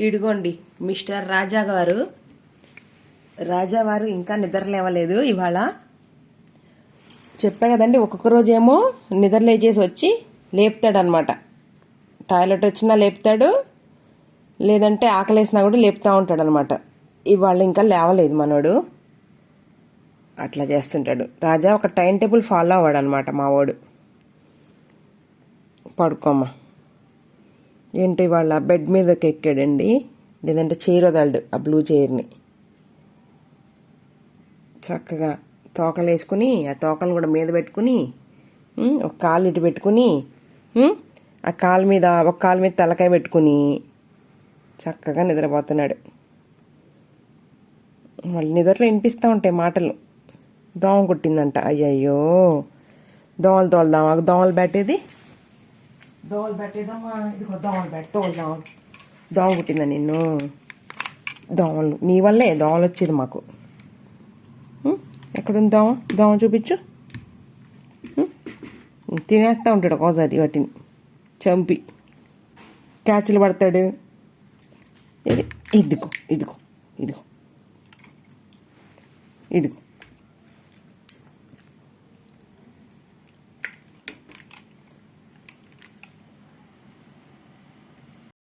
ఇడిగోండి. Mister రాజా గారు. రాజా వారు ఇంకా నిద్ర లేవలేదు ఇవాళ. చెప్పా కదండి ఒక్కొక్క రోజేమో నిద్రలేచేసి వచ్చి లేపుతాడనమాట. టాయిలెట్ వచ్చినా లేపుతాడు లేదంటే ఆకలేసినా కూడా లేపుతూ ఉంటాడనమాట. ఇవాళ ఇంకా లేవలేదు మనోడు. అట్లా చేస్తుంటాడు. రాజా ఒక టైం టేబుల్ ఫాలో అవ్వడనమాట మా వాడు. పడుకోమ్మా. ఏంటి వాళ్ళ బెడ్ మీదకి ఎక్కాడండి. లేదంటే చీర వదలడు ఆ బ్లూ చైర్ని. చక్కగా తోకలు వేసుకుని ఆ తోకలు కూడా మీద పెట్టుకుని ఒక కాలు ఇటు పెట్టుకుని ఆ కాలు మీద ఒక కాలు మీద తలకాయ పెట్టుకుని చక్కగా నిద్రపోతున్నాడు. మళ్ళీ నిద్రలో వినిపిస్తూ ఉంటాయి మాటలు. దోమ కుట్టిందంట. అయ్యయ్యో. దోమలు తోలుదామా? దోమలు పెట్టేది దోమలు పెట్టేదమ్మా ఇదిగో దోమలు పెట్టి దోమ పుట్టిందా నిన్ను? దోమలు నీ వల్లే దోమలు వచ్చేది మాకు. ఎక్కడుంది దోమ దోమ చూపించు. తినేస్తూ ఉంటాడు ఒక్కోసారి వాటిని. చంపి. క్యాచ్లు పడతాడు. ఇది ఇదిగో ఇదిగో ఇదిగో. ఇదిగో.